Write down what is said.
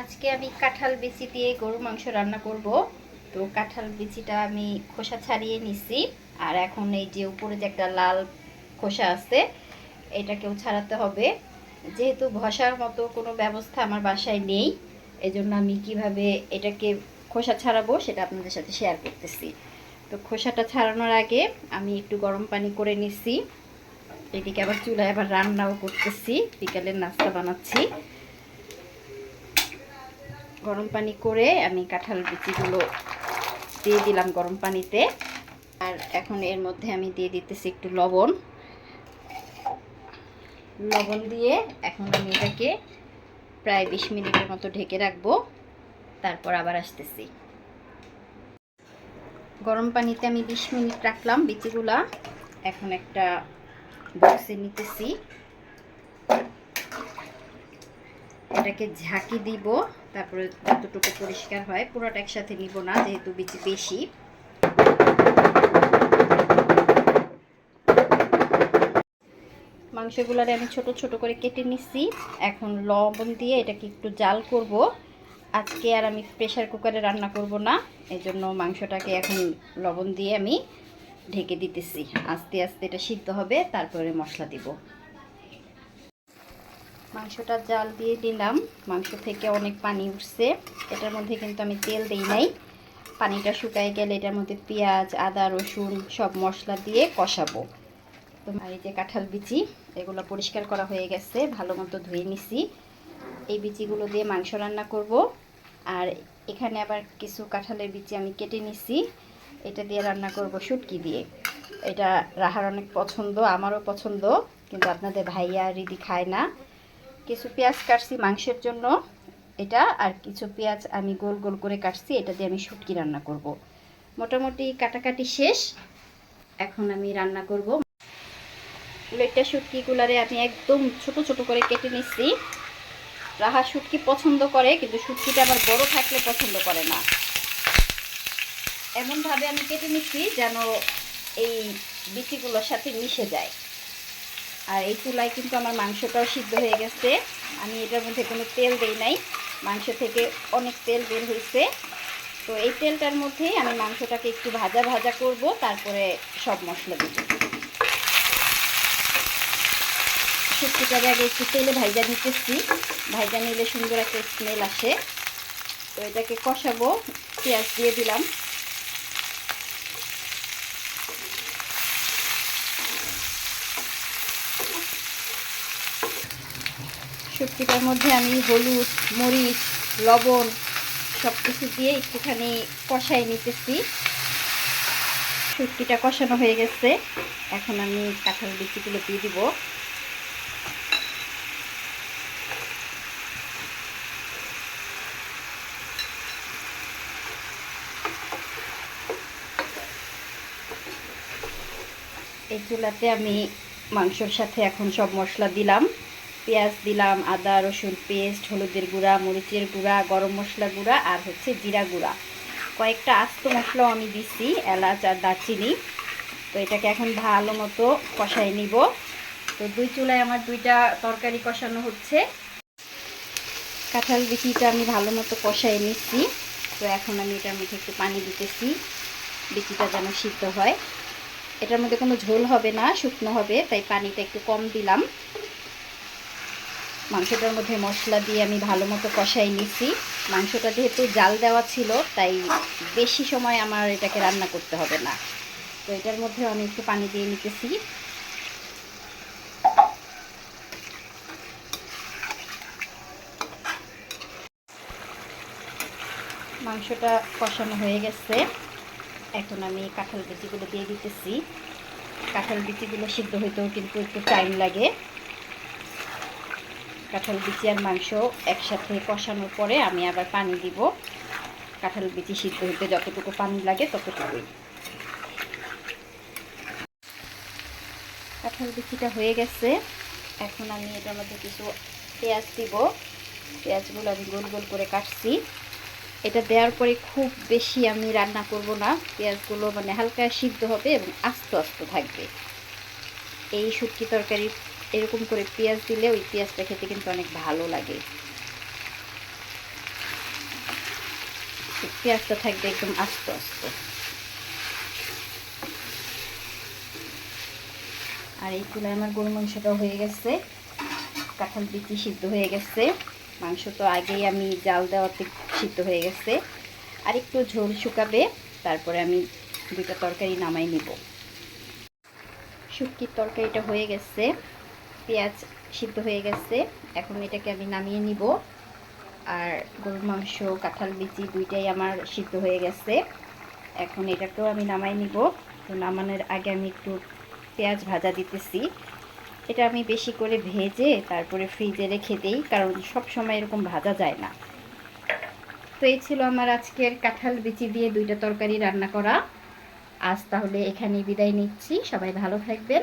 আজকে আমি কাঁঠাল বিচি দিয়ে গরুর মাংস রান্না করব। তো কাঁঠাল বিচিটা আমি খোসা ছাড়িয়ে নিছি। আর এখন এই যে উপরে যে একটা লাল খোসা আছে, এটাকেও ছাড়াতে হবে। যেহেতু ঘষার মতো কোনো ব্যবস্থা আমার বাসায় নেই, এজন্য আমি কীভাবে এটাকে খোসা ছাড়াবো সেটা আপনাদের সাথে শেয়ার করতেছি। তো খোসাটা ছাড়ানোর আগে আমি একটু গরম পানি করে নিছি। এদিকে আবার চুলায় আবার রান্নাও করতেছি। বিকালের নাস্তা বানাচ্ছি। গরম পানি করে আমি কাঁঠাল বিচিগুলো দিয়ে দিলাম গরম পানিতে। আর এখন এর মধ্যে আমি দিয়ে দিতেছি একটু লবণ। লবণ দিয়ে এখন আমি এটাকে প্রায় বিশ মিনিটের মতো ঢেকে রাখব। তারপর আবার আসতেছি। গরম পানিতে আমি বিশ মিনিট রাখলাম বিচিগুলা। এখন একটা বক্সে নিতেছি। এটাকে ঝাঁকি দিব, তারপরে যতটুকু পরিষ্কার হয়। পুরোটা একসাথে নিব না, যেহেতু বিচি বেশি। মাংসগুলারে আমি ছোট ছোট করে কেটে নিচ্ছি এখন লবণ দিয়ে এটাকে একটু জাল করব। আজকে আর আমি প্রেশার কুকারে রান্না করব না, এজন্য মাংসটাকে এখন লবণ দিয়ে আমি ঢেকে দিতেছি। আস্তে আস্তে এটা সিদ্ধ হবে, তারপরে মশলা দিব। মাংসটা জাল দিয়ে দিলাম মাংস থেকে অনেক পানি উঠছে। এটার মধ্যে কিন্তু আমি তেল দিই নাই। পানিটা শুকায় গেলে এটার মধ্যে পেঁয়াজ, আদা, রসুন সব মশলা দিয়ে কষাবো। তো এই যে কাঁঠাল বিচি, এগুলো পরিষ্কার করা হয়ে গেছে। ভালো মতো ধুয়ে নিছি। এই বিচিগুলো দিয়ে মাংস রান্না করব। আর এখানে আবার কিছু কাঁঠালের বিচি আমি কেটে নিছি। এটা দিয়ে রান্না করব শুটকি দিয়ে। এটা রাহার অনেক পছন্দ, আমারও পছন্দ। কিন্তু আপনাদের ভাইয়া রিদি খায় না। কিছু পেঁয়াজ কাটছি মাংসের জন্য। এটা আর কিছু পেঁয়াজ আমি গোল গোল করে কাটছি, এটা দিয়ে আমি শুটকি রান্না করব। মোটামুটি কাটাকাটি শেষ। এখন আমি রান্না করব। লেটটা শুটকিগুলারে আমি একদম ছোট ছোট করে কেটে নিচ্ছি। রাহা শুটকি পছন্দ করে, কিন্তু শুটকিটা আবার বড় থাকলে পছন্দ করে না। এমনভাবে আমি কেটে নিচ্ছি যেন এই বিচিগুলোর সাথে মিশে যায়। আর এই চুলায় কিন্তু আমার মাংসটাও সিদ্ধ হয়ে গেছে। আমি এটার মধ্যে কোনো তেল দেই নাই। মাংস থেকে অনেক তেল বের হয়েছে। তো এই তেলটার মধ্যেই আমি মাংসটাকে একটু ভাজা ভাজা করব, তারপরে সব মশলা দিব। শুটকিটাকে আগে একটু তেলে ভাইজা নিতেছি। ভাইজা নিলে সুন্দর একটা স্মেল আসে। তো এটাকে কষাবো। পেঁয়াজ দিয়ে দিলাম। শুটকিটার মধ্যে আমি হলুদ, মরিচ, লবণ সব কিছু দিয়ে একটুখানি কষাই নিতেছি। শুটকিটা কষানো হয়ে গেছে। এখন আমি কাঁঠাল বিচিগুলো দিয়ে দিব। এই চুলাতে আমি মাংসর সাথে এখন সব মশলা দিলাম। পেঁয়াজ দিলাম, আদা, রসুন পেস্ট, হলুদের গুঁড়া, মরিচের গুঁড়া, গরম মশলা গুঁড়া আর হচ্ছে জিরা গুঁড়া। কয়েকটা আস্ত মশলাও আমি দিচ্ছি এলাচ আর দারচিনি। তো এটাকে এখন ভালো মতো কষাই নিব। তো দুই চুলায় আমার দুইটা তরকারি কষানো হচ্ছে। কাঁঠাল বিচিটা আমি ভালো মতো কষাই নিচ্ছি তো এখন আমি এটার মধ্যে একটু পানি দিতেছি, বিচিটা যেন সিদ্ধ হয়। এটার মধ্যে কোনো ঝোল হবে না, শুকনো হবে, তাই পানিটা একটু কম দিলাম। মাংসটার মধ্যে মশলা দিয়ে আমি ভালো মতো কষাই নিছি। মাংসটা যেহেতু জাল দেওয়া ছিল, তাই বেশি সময় আমার এটাকে রান্না করতে হবে না। তো এটার মধ্যে আমি একটু পানি দিয়ে নিতেছি। মাংসটা কষানো হয়ে গেছে। এখন আমি কাঁঠাল বিচিগুলো দিয়ে দিতেছি। কাঁঠাল বিচিগুলো সিদ্ধ হইতেও কিন্তু একটু টাইম লাগে। কাঁঠাল বিচি আর মাংস একসাথে কষানোর পরে আমি আবার পানি দিব। কাঁঠাল বিচি সিদ্ধ হতে যতটুকু পানি লাগে ততটুকুই। কাঁঠাল বিচিটা হয়ে গেছে। এখন আমি এটার মধ্যে কিছু পেঁয়াজ দিব। পেঁয়াজগুলো আমি গোল গোল করে কাটছি। এটা দেওয়ার পরে খুব বেশি আমি রান্না করব না। পেঁয়াজগুলো মানে হালকা সিদ্ধ হবে এবং আস্ত আস্ত থাকবে। এই শুটকি তরকারি এরকম করে পেঁয়াজ দিলে ওই পেঁয়াজটা খেতে কিন্তু অনেক ভালো লাগে। পেঁয়াজটা থাকবে একদম আস্তে আস্তে। আর এই চুলায় আমার গরু মাংসটাও হয়ে গেছে। কাঁঠাল বিচি সিদ্ধ হয়ে গেছে। মাংস তো আগেই আমি জাল দেওয়াতে সিদ্ধ হয়ে গেছে। আর একটু ঝোল শুকাবে, তারপরে আমি দুইটা তরকারি নামাই নিব। শুটকির তরকারিটা হয়ে গেছে। পেঁয়াজ সিদ্ধ হয়ে গেছে। এখন এটাকে আমি নামিয়ে নিব। আর গরুর মাংস, কাঁঠাল, বিচি দুইটাই আমার সিদ্ধ হয়ে গেছে। এখন এটাকেও আমি নামাই নিব। তো নামানোর আগে আমি একটু পেঁয়াজ ভাজা দিতেছি। এটা আমি বেশি করে ভেজে তারপরে ফ্রিজে রেখে দিই, কারণ সব সময় এরকম ভাজা যায় না। তো এই ছিল আমার আজকের কাঁঠাল, বিচি দিয়ে দুইটা তরকারি রান্না করা। আজ তাহলে এখানেই বিদায় নিচ্ছি। সবাই ভালো থাকবেন।